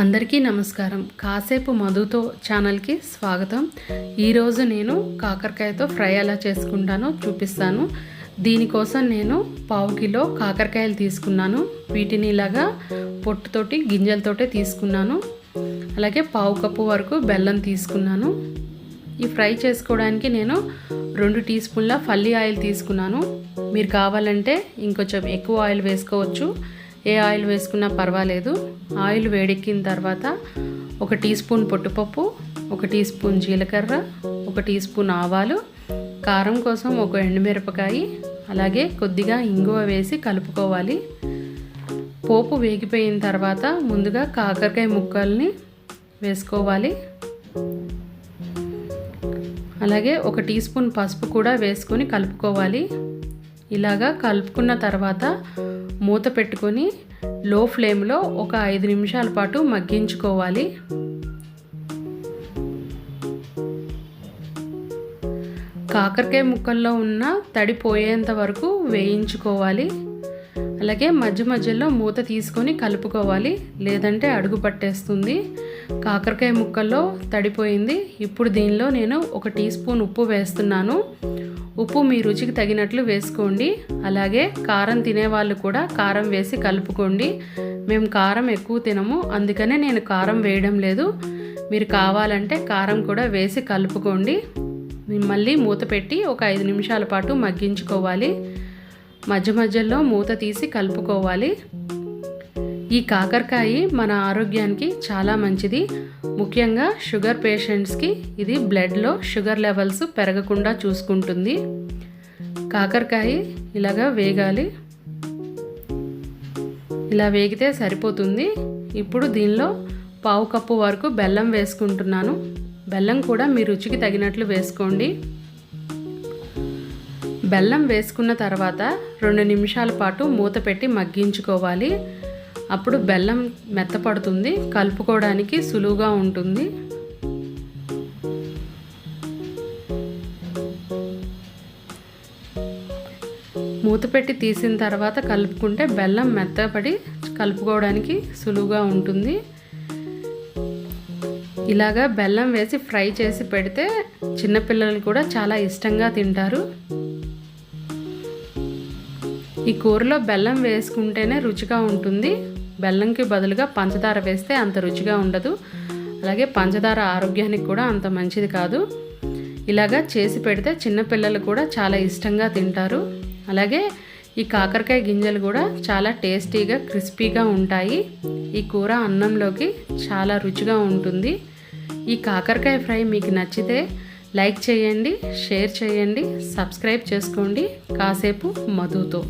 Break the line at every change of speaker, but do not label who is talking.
అందరికీ నమస్కారం. కాసేపు మధుతో ఛానల్కి స్వాగతం. ఈరోజు నేను కాకరకాయతో ఫ్రై ఎలా చేసుకుంటానో చూపిస్తాను. దీనికోసం నేను పావు కిలో కాకరకాయలు తీసుకున్నాను. వీటిని ఇలాగా పొట్టుతోటి గింజలతోటే తీసుకున్నాను. అలాగే పావు కప్పు వరకు బెల్లం తీసుకున్నాను. ఈ ఫ్రై చేసుకోవడానికి నేను రెండు టీ స్పూన్ల ఫల్లీ ఆయిల్ తీసుకున్నాను. మీరు కావాలంటే ఇంకొంచెం ఎక్కువ ఆయిల్ వేసుకోవచ్చు. ఏ ఆయిల్ వేసుకున్నా పర్వాలేదు. ఆయిల్ వేడెక్కిన తర్వాత ఒక టీ స్పూన్ పొట్టుపప్పు ఒక టీ స్పూన్ జీలకర్ర ఒక టీ స్పూన్ ఆవాలు కారం కోసం ఒక ఎండుమిరపకాయ అలాగే కొద్దిగా ఇంగువ వేసి కలుపుకోవాలి. పోపు వేగిపోయిన తర్వాత ముందుగా కాకరకాయ ముక్కల్ని వేసుకోవాలి. అలాగే ఒక టీ స్పూన్ పసుపు కూడా వేసుకొని కలుపుకోవాలి. ఇలాగా కలుపుకున్న తర్వాత మూత పెట్టుకొని లో ఫ్లేమ్లో ఒక ఐదు నిమిషాల పాటు మగ్గించుకోవాలి. కాకరకాయ ముక్కల్లో ఉన్న తడి పోయేంత వరకు వేయించుకోవాలి. అలాగే మధ్య మధ్యలో మూత తీసుకొని కలుపుకోవాలి. లేదంటే అడుగు పట్టేస్తుంది. కాకరకాయ ముక్కల్లో తడిపోయింది ఇప్పుడు దీనిలో నేను ఒక టీ స్పూన్ ఉప్పు వేస్తున్నాను. ఉప్పు మీ రుచికి తగినట్లు వేసుకోండి. అలాగే కారం తినేవాళ్ళు కూడా కారం వేసి కలుపుకోండి. మేము కారం ఎక్కువ తినము. అందుకనే నేను కారం వేయడం లేదు. మీరు కావాలంటే కారం కూడా వేసి కలుపుకోండి. మళ్ళీ మూత పెట్టి ఒక ఐదు నిమిషాల పాటు మగ్గించుకోవాలి. మధ్య మధ్యలో మూత తీసి కలుపుకోవాలి. ఈ కాకరకాయ మన ఆరోగ్యానికి చాలా మంచిది. ముఖ్యంగా షుగర్ పేషెంట్స్కి ఇది బ్లడ్లో షుగర్ లెవెల్స్ పెరగకుండా చూసుకుంటుంది. కాకరకాయ ఇలాగా వేగాలి. ఇలా వేగితే సరిపోతుంది. ఇప్పుడు దీనిలో పావు కప్పు వరకు బెల్లం వేసుకుంటున్నాను. బెల్లం కూడా మీ రుచికి తగినట్లు వేసుకోండి. బెల్లం వేసుకున్న తర్వాత రెండు నిమిషాల పాటు మూత పెట్టి మగ్గించుకోవాలి. అప్పుడు బెల్లం మెత్తపడుతుంది. కలుపుకోవడానికి సులువుగా ఉంటుంది. మూత పెట్టి తీసిన తర్వాత కలుపుకుంటే బెల్లం మెత్తపడి కలుపుకోవడానికి సులువుగా ఉంటుంది. ఇలాగా బెల్లం వేసి ఫ్రై చేసి పెడితే చిన్నపిల్లలు కూడా చాలా ఇష్టంగా తింటారు. ఈ కూరలో బెల్లం వేసుకుంటేనే రుచిగా ఉంటుంది. బెల్లంకి బదులుగా పంచదార వేస్తే అంత రుచిగా ఉండదు. అలాగే పంచదార ఆరోగ్యానికి కూడా అంత మంచిది కాదు. ఇలాగా చేసి పెడితే చిన్నపిల్లలు కూడా చాలా ఇష్టంగా తింటారు. అలాగే ఈ కాకరకాయ గింజలు కూడా చాలా టేస్టీగా క్రిస్పీగా ఉంటాయి. ఈ కూర అన్నంలోకి చాలా రుచిగా ఉంటుంది. ఈ కాకరకాయ ఫ్రై మీకు నచ్చితే లైక్ చేయండి షేర్ చేయండి సబ్స్క్రైబ్ చేసుకోండి. కాసేపు మధుతో.